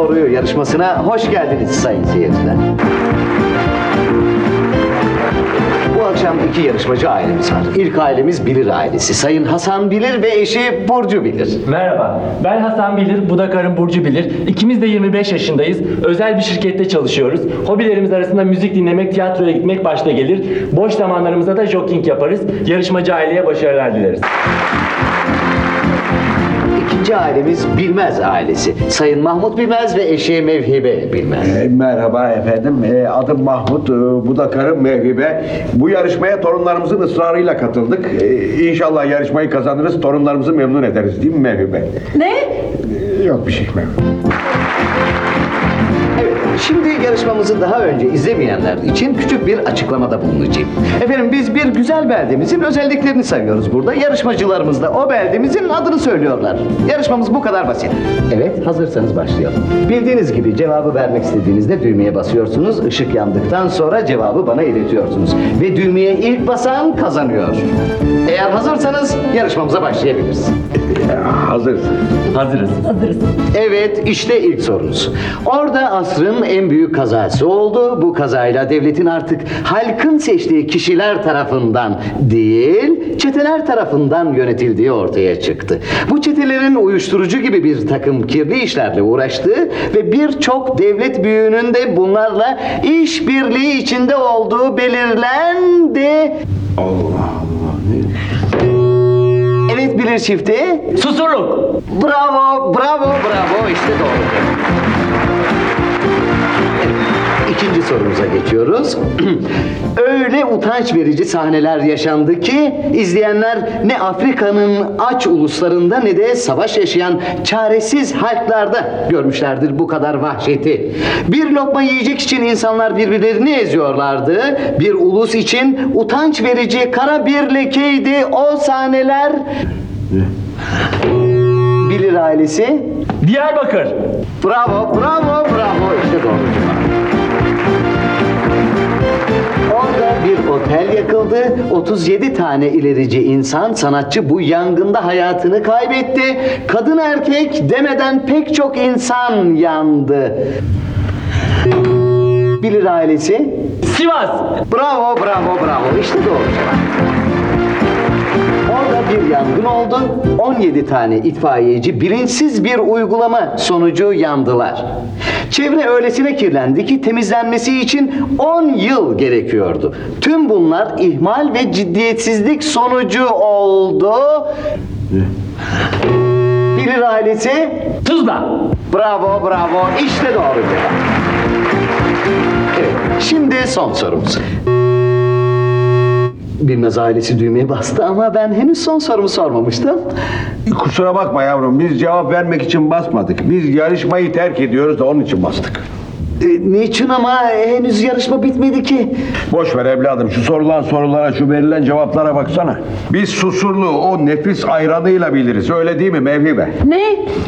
Doğruyu yarışmasına hoş geldiniz sayın seyirciler. Bu akşam iki yarışmacı ailemiz var. İlk ailemiz Bilir ailesi. Sayın Hasan Bilir ve eşi Burcu Bilir. Merhaba, ben Hasan Bilir, bu da karım Burcu Bilir. İkimiz de 25 yaşındayız. Özel bir şirkette çalışıyoruz. Hobilerimiz arasında müzik dinlemek, tiyatroya gitmek başta gelir. Boş zamanlarımızda da jogging yaparız. Yarışmacı aileye başarılar dileriz. İkinci ailemiz Bilmez ailesi. Sayın Mahmut Bilmez ve eşi Mevhibe Bilmez. E, Merhaba efendim. E, Adım Mahmut. E, Bu da karım Mevhibe. Bu yarışmaya torunlarımızın ısrarıyla katıldık. E, İnşallah yarışmayı kazanırız. Torunlarımızı memnun ederiz değil mi Mevhibe? Ne? E, Yok bir şey Mevhibe. Şimdi yarışmamızı daha önce izlemeyenler için küçük bir açıklamada bulunacağım. Efendim biz bir güzel beldemizin özelliklerini sayıyoruz burada. Yarışmacılarımız da o beldemizin adını söylüyorlar. Yarışmamız bu kadar basit. Evet, hazırsanız başlayalım. Bildiğiniz gibi cevabı vermek istediğinizde düğmeye basıyorsunuz. Işık yandıktan sonra cevabı bana iletiyorsunuz. Ve düğmeye ilk basan kazanıyor. Eğer hazırsanız yarışmamıza başlayabiliriz. E, Hazırsın. Hazırız. Evet, işte ilk sorunuz. Orada asrın en büyük kazası oldu. Bu kazayla devletin artık halkın seçtiği kişiler tarafından değil, çeteler tarafından yönetildiği ortaya çıktı. Bu çetelerin uyuşturucu gibi bir takım kirli işlerle uğraştığı ve birçok devlet büyüğünün de bunlarla işbirliği içinde olduğu belirlendi. Allah Allah. Evet bilir çifti. Susurluk. Bravo, bravo, bravo. İşte doğru. İkinci sorumuza geçiyoruz. Öyle utanç verici sahneler yaşandı ki izleyenler ne Afrika'nın aç uluslarında ne de savaş yaşayan çaresiz halklarda görmüşlerdir bu kadar vahşeti. Bir lokma yiyecek için insanlar birbirlerini eziyorlardı. Bir ulus için utanç verici kara bir lekeydi o sahneler. Bilir ailesi. Diyarbakır. Bravo, bravo, yakıldı. 37 tane ilerici insan, sanatçı bu yangında hayatını kaybetti. Kadın erkek demeden pek çok insan yandı. Bilir ailesi. Sivas. Bravo, bravo, bravo. İşte doğru cevap. Orada bir yangın oldu. 17 tane itfaiyeci bilinçsiz bir uygulama sonucu yandılar. Çevre öylesine kirlendi ki temizlenmesi için 10 yıl gerekiyordu. Tüm bunlar ihmal ve ciddiyetsizlik sonucu oldu. Bilir ailesi. Tuzla. Bravo, bravo. İşte doğru cevap. Evet, şimdi son sorumuz. Bilmez ailesi düğmeye bastı ama ben henüz son sorumu sormamıştım. Kusura bakma yavrum. Biz cevap vermek için basmadık. Biz yarışmayı terk ediyoruz da onun için bastık. E, niçin ama henüz yarışma bitmedi ki? Boş ver evladım. Şu sorulan sorulara, şu verilen cevaplara baksana. Biz susurluğu o nefis ayranıyla biliriz. Öyle değil mi Mevhibe? Ne?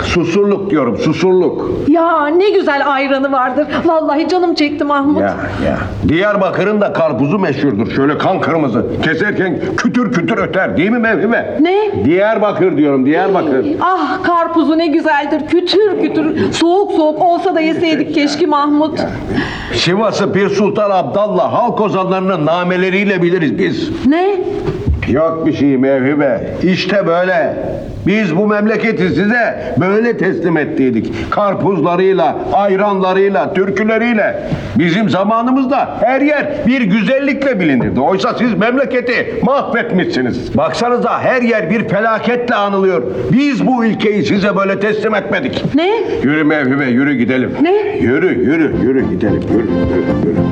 Susurluk diyorum, susurluk. Ya ne güzel ayranı vardır. Vallahi canım çekti Mahmut. Ya ya. Diyarbakır'ın da karpuzu meşhurdur. Şöyle kan kırmızı. Keserken kütür kütür öter. Değil mi Mevhibe? Ne? Diyarbakır diyorum, Diyarbakır. Ah karpuzu ne güzeldir. Kütür kütür. Soğuk soğuk olsa da yeseydik keşke Mahmut. Sivas'ı Pir Sultan Abdallah halk ozanlarının nameleriyle biliriz biz. Ne? Yok bir şey Mevhibe. İşte böyle. Biz bu memleketi size böyle teslim ettiydik. Karpuzlarıyla, ayranlarıyla, türküleriyle. Bizim zamanımızda her yer bir güzellikle bilinirdi. Oysa siz memleketi mahvetmişsiniz. Baksanıza her yer bir felaketle anılıyor. Biz bu ülkeyi size böyle teslim etmedik. Ne? Yürü Mevhibe yürü gidelim. Ne? Yürü yürü yürü gidelim yürü yürü yürü.